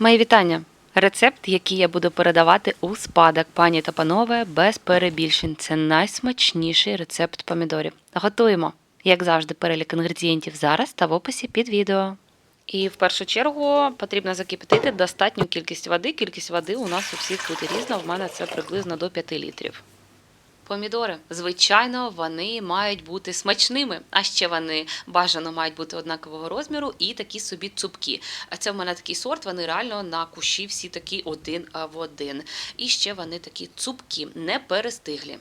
Мої вітання! Рецепт, який я буду передавати у спадок, пані та панове, без перебільшень. Це найсмачніший рецепт помідорів. Готуємо, як завжди, перелік інгредієнтів зараз та в описі під відео. І в першу чергу потрібно закипятити достатню кількість води. Кількість води у нас у всіх буде різна. В мене це приблизно до 5 літрів. Помідори, звичайно, вони мають бути смачними, а ще вони бажано мають бути однакового розміру і такі собі цупкі. А це в мене такий сорт, вони реально на кущі всі такі один в один. І ще вони такі цупкі, не перестиглі.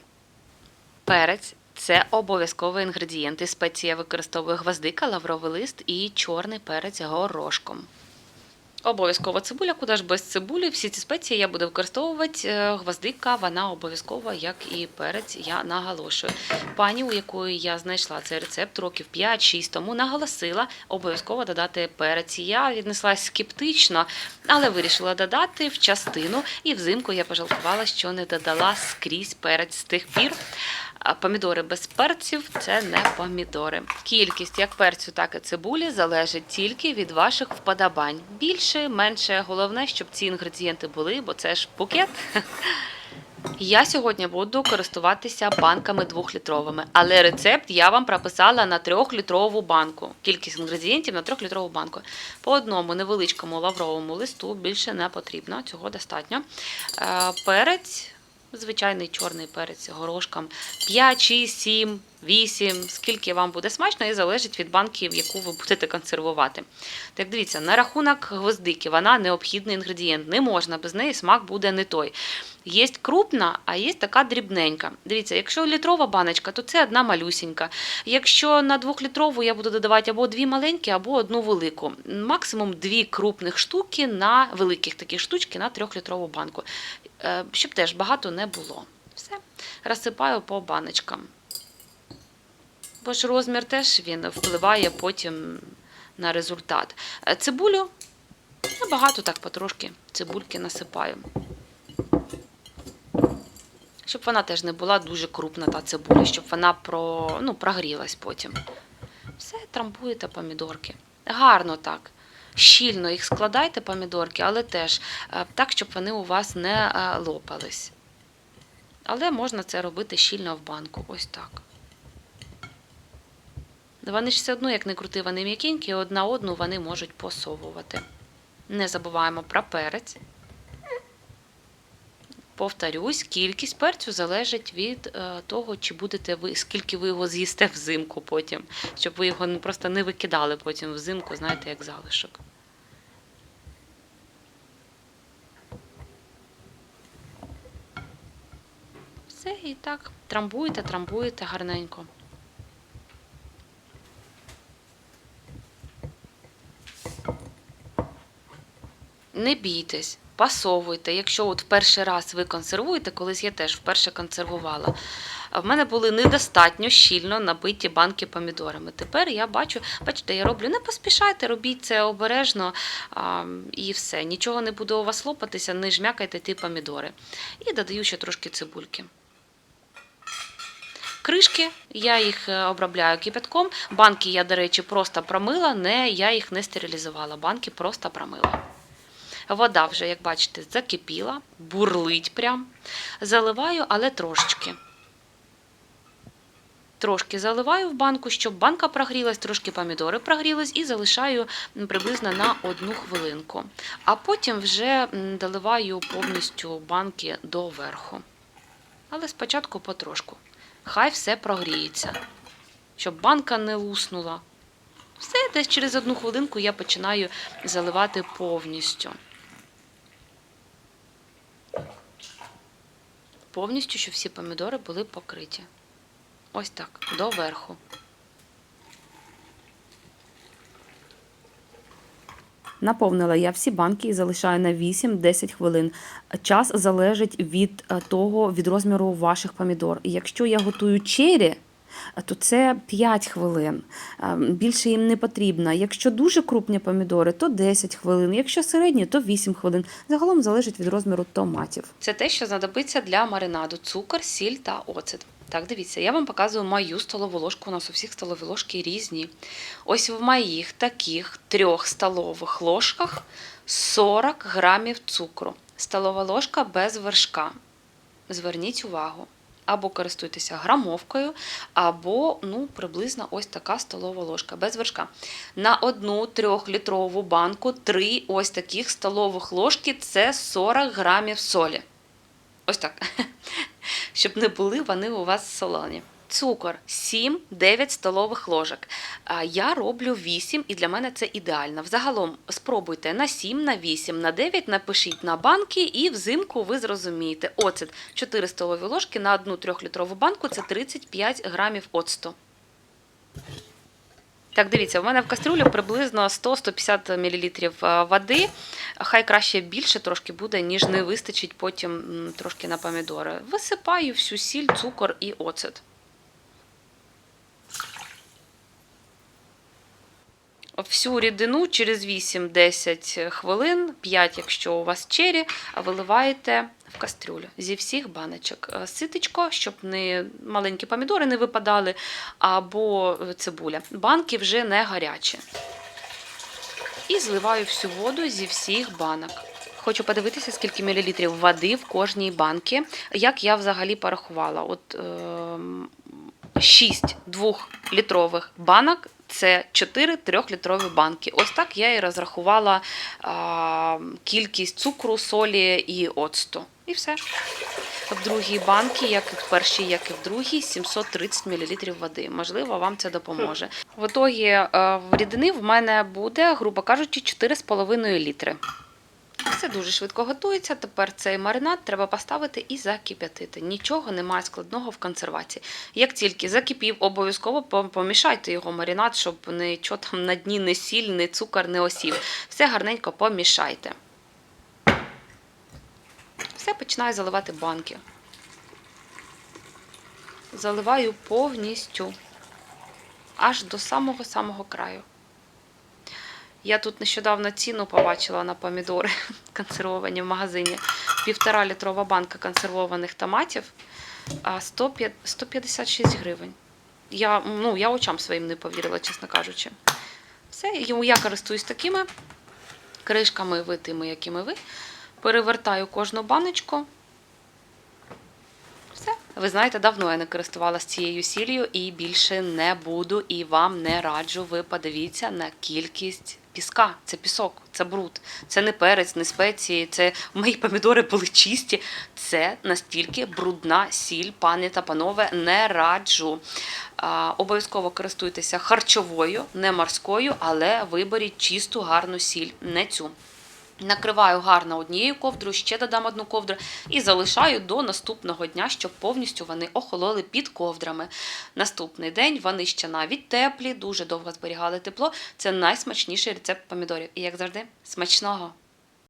Перець це обов'язковий інгредієнт. І спеція використовує гвоздика, лавровий лист і чорний перець горошком. Обов'язково цибуля, куди ж без цибулі. Всі ці спеції я буду використовувати. Е, Гвоздика, вона обов'язкова, як і перець, я наголошую. Пані, у якої я знайшла цей рецепт років 5-6 тому, наголосила обов'язково додати перець. Я віднеслась скептично, але вирішила додати в частину. І взимку я пожалкувала, що не додала скрізь перець з тих пір. А помідори без перців це не помідори. Кількість як перцю, так і цибулі залежить тільки від ваших вподобань. Більше, менше, головне, щоб ці інгредієнти були, бо це ж букет. Я сьогодні буду користуватися банками двохлітровими, але рецепт я вам прописала на трьохлітрову банку. Кількість інгредієнтів на трьохлітрову банку. По одному невеличкому лавровому листу більше не потрібно, цього достатньо. Е, Перець, звичайний чорний перець горошком 5, 6, 7, 8, скільки вам буде смачно, і залежить від банки, в яку ви будете консервувати. Так дивіться, на рахунок гвоздики, вона необхідний інгредієнт. Не можна, без неї смак буде не той. Є крупна, а є така дрібненька. Дивіться, якщо літрова баночка, то це одна малюсінька. Якщо на двохлітрову я буду додавати або дві маленькі, або одну велику. Максимум дві крупних штуки на великих таких штучки на трьохлітрову банку. Е, Щоб теж багато не було. Все. Розсипаю по баночкам. Бо ж розмір теж він впливає потім на результат. Е, Цибулю небагато так потрошки цибульки насипаю. Щоб вона теж не була дуже крупна та цибуля, щоб вона про, ну, прогрілась потім. Все, трамбуєте помідорки. Гарно так. Щільно їх складайте помідорки, але теж е, так, щоб вони у вас не е, лопались. Але можна це робити щільно в банку. Ось так. Вони ж все одно, як не крути, вони м'якенькі, одна одну вони можуть посовувати. Не забуваємо про перець. Повторюсь, кількість перцю залежить від е, того, чи будете ви, скільки ви його з'їсте взимку потім, щоб ви його просто не викидали потім взимку, знаєте, як залишок. Все, і так, трамбуєте, трамбуєте гарненько. Не бійтесь, пасовуйте. Якщо от в перший раз ви консервуєте, колись я теж вперше консервувала. В мене були недостатньо щільно набиті банки помідорами. Тепер я бачу, бачите, я роблю, не поспішайте, робіть це обережно а, і все. Нічого не буде у вас лопатися, не жмякайте ті помідори. І додаю ще трошки цибульки. Кришки, я їх е, обробляю кипятком. Банки я, до речі, просто промила, не, я їх не стерилізувала. Банки просто промила. Вода вже, як бачите, закипіла, бурлить прям. Заливаю, але трошечки. Трошки заливаю в банку, щоб банка прогрілась, трошки помідори прогрілись, і залишаю приблизно на одну хвилинку. А потім вже доливаю повністю банки доверху. Але спочатку потрошку. Хай все прогріється, щоб банка не луснула. Все, десь через одну хвилинку я починаю заливати повністю. Повністю, щоб всі помідори були покриті. Ось так, доверху. Наповнила я всі банки і залишаю на 8-10 хвилин. Час залежить від е, того, від розміру ваших помідор. І якщо я готую чері, е, то це 5 хвилин. Е, Більше їм не потрібно. Якщо дуже крупні помідори, то 10 хвилин. Якщо середні, то 8 хвилин. Загалом залежить від розміру томатів. Це те, що знадобиться для маринаду: цукор, сіль та оцет. Так, дивіться, я вам показую мою столову ложку. У нас у всіх столові ложки різні. Ось в моїх таких трьох столових ложках 40 грамів цукру, столова ложка без вершка. Зверніть увагу. Або користуйтеся грамовкою, або ну, приблизно ось така столова ложка без вершка. На одну трьохлітрову банку три ось таких столових ложки це 40 грамів солі. Ось так. Щоб не були вони у вас солоні. Цукор 7-9 столових ложок. Я роблю 8, і для мене це ідеально. Взагалом спробуйте на 7, на 8, на 9 напишіть на банки, і взимку ви зрозумієте. Оцет 4 столові ложки на одну 3-літрову банку це 35 грамів оцту. Так, дивіться, у мене в кастрюлі приблизно 100-150 мл води. Хай краще більше трошки буде, ніж не вистачить потім трошки на помідори. Висипаю всю сіль, цукор і оцет. Всю рідину через 8-10 хвилин, 5, якщо у вас чері, виливаєте в кастрюлю зі всіх баночок. Е, Ситечко, щоб не маленькі помідори не випадали, або цибуля. Банки вже не гарячі. І зливаю всю воду зі всіх банок. Хочу подивитися, скільки мілілітрів води в кожній банці. Як я взагалі порахувала. От ем, 6 двохлітрових банок це 4 трьохлітрові банки. Ось так я і розрахувала а, кількість цукру, солі і оцту. І все. В другій банці, як і в першій, як і в другій, 730 мл води. Можливо, вам це допоможе. В ітогі е, в рідини в мене буде, грубо кажучи, 4,5 літри. Все дуже швидко готується. Тепер цей маринад треба поставити і закип'ятити. Нічого немає складного в консервації. Як тільки закипів, обов'язково помішайте його маринад, щоб нічого там на дні, не сіль, не цукор не осів. Все гарненько помішайте. Все починаю заливати банки. Заливаю повністю. Аж до самого-самого краю. Я тут нещодавно ціну побачила на помідори консервовані в магазині. Півтора літрова банка консервованих томатів, а 156 гривень. Я, ну, я очам своїм не повірила, чесно кажучи. Все, я користуюсь такими кришками, ви тими, якими ви. Перевертаю кожну баночку. Все. Ви знаєте, давно я не користувалася цією сіллю і більше не буду, і вам не раджу. Ви подивіться на кількість піска. Це пісок, це бруд. Це не перець, не спеції. Це мої помідори були чисті. Це настільки брудна сіль, пані та панове, не раджу. Обов'язково користуйтеся харчовою, не морською, але виберіть чисту гарну сіль, не цю. Накриваю гарно однією ковдрою, ще додам одну ковдру і залишаю до наступного дня, щоб повністю вони охололи під ковдрами. Наступний день вони ще навіть теплі, дуже довго зберігали тепло. Це найсмачніший рецепт помідорів. І як завжди, смачного!